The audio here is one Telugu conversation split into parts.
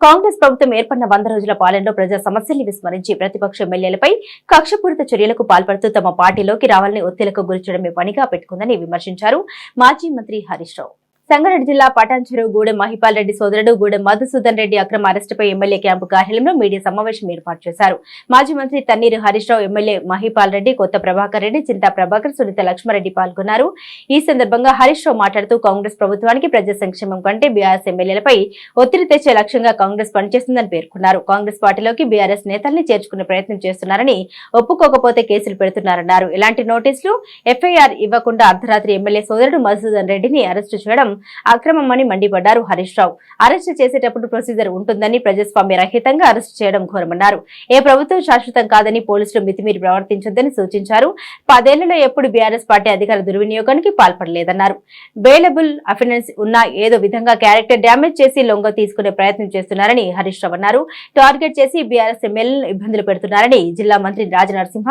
కాంగ్రెస్ ప్రభుత్వం ఏర్పడిన వంద రోజుల పాలనలో ప్రజా సమస్యల్ని విస్మరించి ప్రతిపక్ష ఎమ్మెల్యేలపై కక్షపూరిత చర్యలకు పాల్పడుతూ తమ పార్టీలోకి రావాలని ఒత్తిళ్ళకు గురిచడమే పనిగా పెట్టుకుందని విమర్శించారు మాజీ మంత్రి హరీష్ రావు. సంగారెడ్డి జిల్లా పటాన్చెరు గూడెం మహిపాల్ రెడ్డి సోదరుడు గూడెం మధుసూదన్ రెడ్డి అక్రమ అరెస్టుపై ఎమ్మెల్యే క్యాంపు కార్యాలయంలో మీడియా సమావేశం ఏర్పాటు చేశారు. మాజీ మంత్రి తన్నీరు హరీష్ రావు ఎమ్మెల్యే మహిపాల్ రెడ్డి కొత్త ప్రభాకర్ రెడ్డి చింతా ప్రభాకర్ సునీత లక్ష్మారెడ్డి పాల్గొన్నారు. ఈ సందర్భంగా హరీష్ రావు మాట్లాడుతూ కాంగ్రెస్ ప్రభుత్వానికి ప్రజా సంక్షేమం కంటే బీఆర్ఎస్ ఎమ్మెల్యేలపై ఒత్తిడి తెచ్చే లక్ష్యంగా కాంగ్రెస్ పనిచేస్తుందని పేర్కొన్నారు. కాంగ్రెస్ పార్టీలోకి బీఆర్ఎస్ నేతల్ని చేర్చుకునే ప్రయత్నం చేస్తున్నారని ఒప్పుకోకపోతే కేసులు పెడుతున్నారన్నారు. ఇలాంటి నోటీసులు ఎఫ్ఐఆర్ ఇవ్వకుండా అర్ధరాత్రి ఎమ్మెల్యే సోదరుడు మధుసూదన్ రెడ్డిని అరెస్టు చేయడం అక్రమమని మండిపడ్డారు హరీష్ రావు. అరెస్టు చేసేటప్పుడు ప్రొసీజర్ ఉంటుందని ప్రజాస్వామ్య రహితంగా అరెస్టు చేయడం ఘోరమన్నారు. ఏ ప్రభుత్వం శాశ్వతం కాదని పోలీసులు మితిమీరి ప్రవర్తించొద్దని సూచించారు. పదేళ్ళలో ఎప్పుడు బీఆర్ఎస్ పార్టీ అధికార దుర్వినియోగానికి పాల్పడలేదన్నారు. బెయిలబుల్ అఫిడెన్స్ ఉన్న ఏదో విధంగా క్యారెక్టర్ డ్యామేజ్ చేసి లొంగ తీసుకునే ప్రయత్నం చేస్తున్నారని హరీష్ రావు అన్నారు. టార్గెట్ చేసి బీఆర్ఎస్ ఎమ్మెల్యేలను ఇబ్బందులు పెడుతున్నారని జిల్లా మంత్రి రాజనరసింహ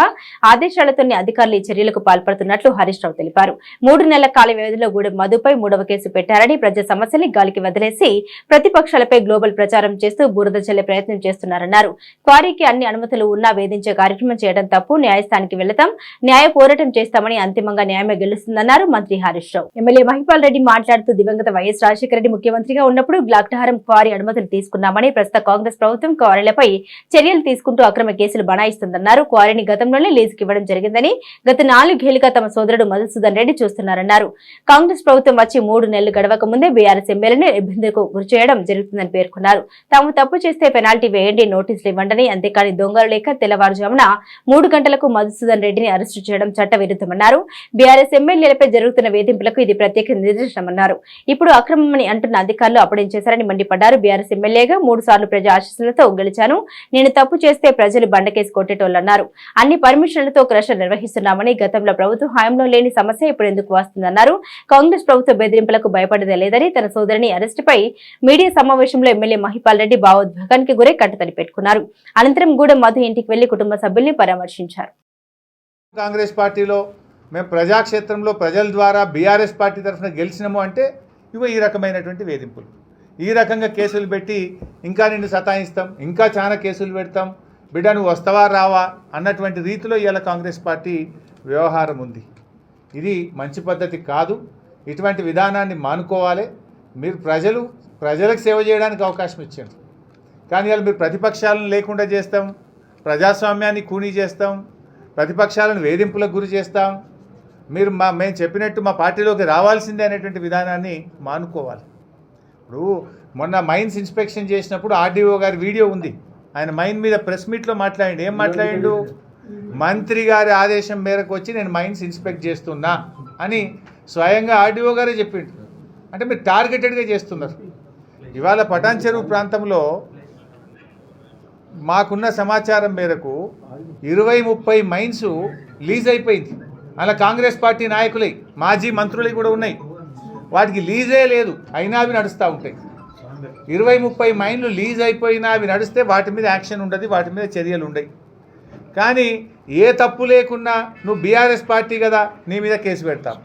ఆదేశాలతోనే అధికారులు ఈ చర్యలకు పాల్పడుతున్నట్లు హరీష్ రావు తెలిపారు. మూడు నెలల కాల వ్యవధిలో గూడెం మధుపై మూడవ కేసు పెట్టారని ప్రజా సమస్యల్ని గాలికి వదిలేసి ప్రతిపక్షాలపై గ్లోబల్ ప్రచారం చేస్తూ బురద చల్లే ప్రయత్నం చేస్తున్నారన్నారు. క్వారీకి అన్ని అనుమతులు ఉన్నా వేధించే కార్యక్రమం చేయడం తప్పు. న్యాయస్థానికి వెళతాం. న్యాయ పోరాటం చేస్తామని అంతిమంగా న్యాయమే గెలుస్తుందన్నారు మంత్రి హరీష్ రావు. ఎమ్మెల్యే మహిపాల్ రెడ్డి మాట్లాడుతూ దివంగత వైఎస్ రాజశేఖర రెడ్డి ముఖ్యమంత్రిగా ఉన్నప్పుడు గ్లాక్టహారం క్వారీ అనుమతులు తీసుకున్నామని ప్రస్తుత కాంగ్రెస్ ప్రభుత్వం క్వారీలపై చర్యలు తీసుకుంటూ అక్రమ కేసులు బనాయిస్తుందన్నారు. క్వారీని గతంలోనే లీజుకి ఇవ్వడం జరిగిందని గత నాలుగేళ్ళుగా తమ సోదరుడు మధుసూదన్ రెడ్డి చూస్తున్నారన్నారు. కాంగ్రెస్ ప్రభుత్వం వచ్చి మూడు నెలలు గడవక ముందే బీఆర్ఎస్ ఎమ్మెల్యేని ఇబ్బందులకు గురి చేయడం జరుగుతుందని పేర్కొన్నారు. తాము తప్పు చేస్తే పెనాల్టీ వేయండి నోటీసులు ఇవ్వండి అంతేకాని దొంగలు లేక తెల్లవారుజామున మూడు గంటలకు మధుసూదన్ రెడ్డిని అరెస్టు చేయడం చట్ట విరుద్ధమన్నారు బీఆర్ఎస్ ఎమ్మెల్యేలపై జరుగుతున్న వేధింపులకు ఇది ప్రత్యేక నిదర్శనమన్నారు. ఇప్పుడు అక్రమమని అంటున్న అధికారులు అప్పుడేం చేశారని మండిపడ్డారు. బీఆర్ఎస్ ఎమ్మెల్యేగా మూడు సార్లు ప్రజా ఆశీస్సులతో గెలిచాను. నేను తప్పు చేస్తే ప్రజలు బండకేసి కొట్టేటోళ్ళన్నారు అన్ని పర్మిషన్లతో క్రషర్ నిర్వహిస్తున్నామని గతంలో ప్రభుత్వ హయాంలో లేని సమస్య ఇప్పుడు ఎందుకు వస్తుందన్నారు. కాంగ్రెస్ ప్రభుత్వ బెదిరింపులకు భయపడదే లేదని తన సోదరిని అరెస్టుపై మీడియా సమావేశంలో ఎమ్మెల్యే మహిపాల్ రెడ్డి భావోద్వేగానికి గురై కట్టతడి పెట్టుకున్నారు. అనంతరం గూడెం మధు ఇంటికి వెళ్ళి కుటుంబ సభ్యుల్ని పరామర్శించారు. కాంగ్రెస్ పార్టీలో మేము ప్రజాక్షేత్రంలో ప్రజల ద్వారా బీఆర్ఎస్ పార్టీ తరఫున గెలిచినాము అంటే ఇవి ఈ రకమైనటువంటి వేధింపులు. ఈ రకంగా కేసులు పెట్టి ఇంకా నిన్ను సతాయిస్తాం ఇంకా చాలా కేసులు పెడతాం బిడ్డ నువ్వు వస్తావా రావా అన్నటువంటి రీతిలో ఇవాళ కాంగ్రెస్ పార్టీ వ్యవహారం ఉంది. ఇది మంచి పద్ధతి కాదు. ఇటువంటి విధానాన్ని మానుకోవాలి. మీరు ప్రజలు ప్రజలకు సేవ చేయడానికి అవకాశం ఇచ్చారు. కానీ ఇవాళ మీరు ప్రతిపక్షాలను లేకుండా చేస్తాం ప్రజాస్వామ్యాన్ని కూనీ చేస్తాం ప్రతిపక్షాలను వేధింపులకు గురి చేస్తాం. మీరు మా మేము చెప్పినట్టు మా పార్టీలోకి రావాల్సిందే అనేటువంటి విధానాన్ని మానుకోవాలి. ఇప్పుడు మొన్న మైన్స్ ఇన్స్పెక్షన్ చేసినప్పుడు ఆర్డీఓ గారి వీడియో ఉంది. ఆయన మైన్ మీద ప్రెస్ మీట్లో మాట్లాడిండు? ఏం మాట్లాడిండు? మంత్రి గారి ఆదేశం మేరకు వచ్చి నేను మైన్స్ ఇన్స్పెక్ట్ చేస్తున్నా అని స్వయంగా ఆర్డీఓ గారే చెప్పిండు. అంటే మీరు టార్గెటెడ్గా చేస్తున్నారు. ఇవాళ పటాన్ చెరువు ప్రాంతంలో మాకున్న సమాచారం మేరకు ఇరవై ముప్పై మైన్స్ లీజ్ అయిపోయింది. అలా కాంగ్రెస్ పార్టీ నాయకులై మాజీ మంత్రులై కూడా ఉన్నాయి. వాటికి లీజే లేదు. అయినా అవి నడుస్తూ ఉంటాయి. ఇరవై ముప్పై మైన్లు లీజ్ అయిపోయినా అవి నడిస్తే వాటి మీద యాక్షన్ ఉండదు వాటి మీద చర్యలు ఉండవు కానీ ఏ తప్పు లేకున్నా నువ్వు బీఆర్ఎస్ పార్టీ కదా నీ మీద కేసు పెడతావు.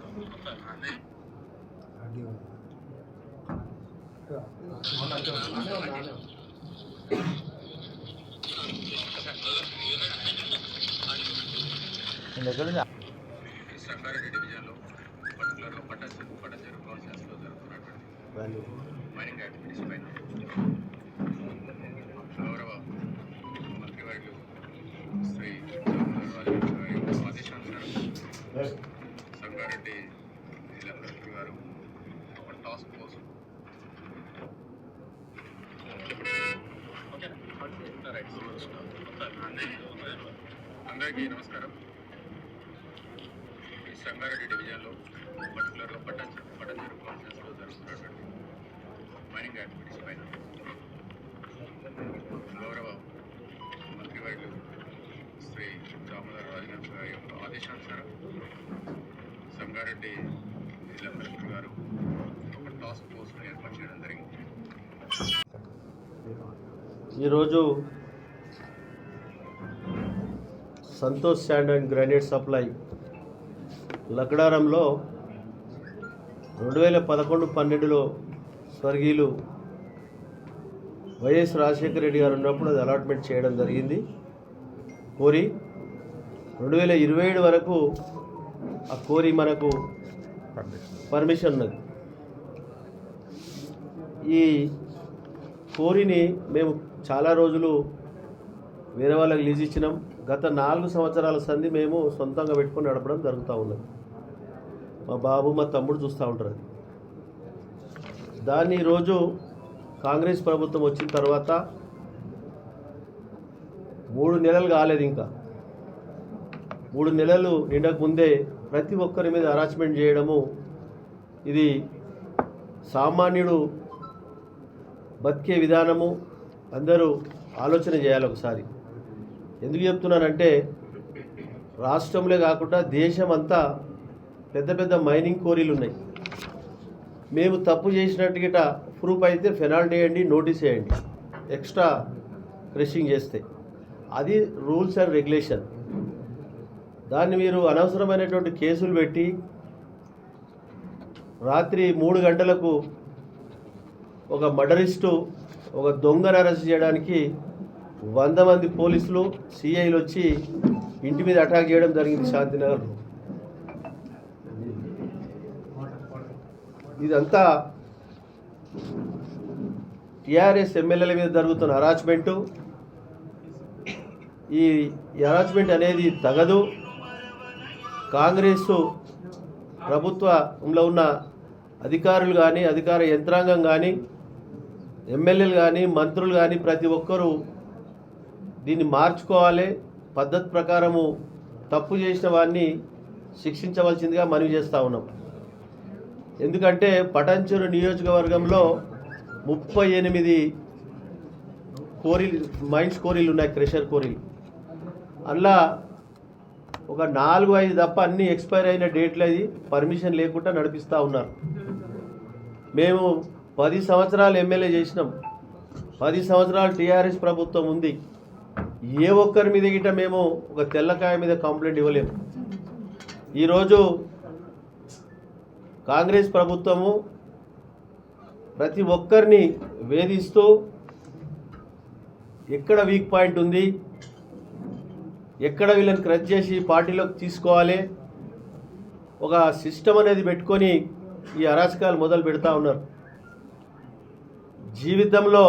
నేను ఎక్కడి నుంచి సంగారెడ్డి డివిజన్లో పర్టికులర్గా పట్టచెరు పట్టచెరు ప్రాసెస్లో జరుగుతున్నటువంటి మైనింగ్ యాక్టివిటీస్ పైన గౌరవ మంత్రివర్యులు శ్రీ రామోదర్ రాజు గారి యొక్క ఆదేశానుసారం సంగారెడ్డి జిల్లా కలెక్టర్ గారు ఒక టాస్క్ ఫోర్స్ అందరికీ నమస్కారం. సంగారెడ్డి డివిజన్లో పర్టికులర్గా పట్టణ పట్టచెరు కాన్ఫరెన్స్లో జరుగుతున్నటువంటి మైనింగ్ యాక్టివిటీస్ పైన గౌరవ మంత్రివర్యులు శ్రీ దామోదర్ రాజనాథ్ గారి యొక్క ఆదేశానుసారం సంగారెడ్డి జిల్లా కలెక్టర్ గారు ఒక టాస్క్ ఫోర్స్ను ఏర్పాటు చేయడం జరిగింది. ఈరోజు Santosh sand and granite supply లక్డారంలో రెండు వేల పదకొండు పన్నెండులో స్వర్గీయులు వైఎస్ రాజశేఖర రెడ్డి గారు ఉన్నప్పుడు అది అలాట్మెంట్ చేయడం జరిగింది. కోరి రెండు వేల ఇరవై ఏడు వరకు ఆ కోరి మనకు పర్మిషన్ ఉన్నది. ఈ కోరిని మేము చాలా రోజులు వేరే వాళ్ళకి లీజ్ ఇచ్చినాం. గత నాలుగు సంవత్సరాల సంధి మేము సొంతంగా పెట్టుకొని నడపడం జరుగుతూ ఉన్నది. మా బాబు మా తమ్ముడు చూస్తూ ఉంటారు అది. దాన్ని ఈరోజు కాంగ్రెస్ ప్రభుత్వం వచ్చిన తర్వాత మూడు నెలలు కాలేదు ఇంకా. మూడు నెలలు నిండక ముందే ప్రతి ఒక్కరి మీద హరాస్మెంట్ చేయడము ఇది సామాన్యుడు బతికే విధానము అందరూ ఆలోచన చేయాలి ఒకసారి. ఎందుకు చెప్తున్నానంటే రాష్ట్రంలో కాకుండా దేశం అంతా పెద్ద పెద్ద మైనింగ్ కోరీలు ఉన్నాయి. మేము తప్పు చేసినట్టు గిట ప్రూఫ్ అయితే ఫెనాల్టీ వేయండి నోటీస్ వేయండి. ఎక్స్ట్రా క్రషింగ్ చేస్తే. అది రూల్స్ అండ్ రెగ్యులేషన్. దాన్ని మీరు అనవసరమైనటువంటి కేసులు పెట్టి రాత్రి మూడు గంటలకు ఒక మర్డరిస్టు ఒక దొంగను అరెస్ట్ చేయడానికి వంద మంది పోలీసులు సిఐలు వచ్చి ఇంటి మీద అటాక్ చేయడం జరిగింది శాంతినగర్లో ఇదంతా టిఆర్ఎస్ ఎమ్మెల్యేల మీద జరుగుతున్న హరాచ్మెంటు ఈ అరాచ్మెంట్ అనేది తగదు. కాంగ్రెస్ ప్రభుత్వంలో ఉన్న అధికారులు కానీ అధికార యంత్రాంగం కానీ ఎమ్మెల్యేలు కానీ మంత్రులు కానీ ప్రతి ఒక్కరూ దీన్ని మార్చుకోవాలి. పద్ధతి ప్రకారము తప్పు చేసిన వారిని శిక్షించవలసిందిగా మనవి చేస్తూ ఉన్నాం. ఎందుకంటే పటంచెరు నియోజకవర్గంలో ముప్పై ఎనిమిది కోరీలు మైన్స్ కోరీలు ఉన్నాయి క్రెషర్ కోరీలు. అందులో ఒక నాలుగు ఐదు తప్ప అన్ని ఎక్స్పైర్ అయిన డేట్లు అది పర్మిషన్ లేకుండా నడిపిస్తూ ఉన్నారు. మేము పది సంవత్సరాలు ఎమ్మెల్యే చేసినాం. పది సంవత్సరాలు టీఆర్ఎస్ ప్రభుత్వం ఉంది. ఏ ఒక్కరి మీద గిట మేము ఒక తెల్లకాయ మీద కంప్లైంట్ ఇవ్వలేము. ఈరోజు కాంగ్రెస్ ప్రభుత్వము ప్రతి ఒక్కరిని వేధిస్తూ ఎక్కడ వీక్ పాయింట్ ఉంది ఎక్కడ వీళ్ళని క్రచ్ చేసి పార్టీలోకి తీసుకోవాలి ఒక సిస్టమ్ అనేది పెట్టుకొని ఈ అరాచకాలు మొదలు పెడతా ఉన్నారు. జీవితంలో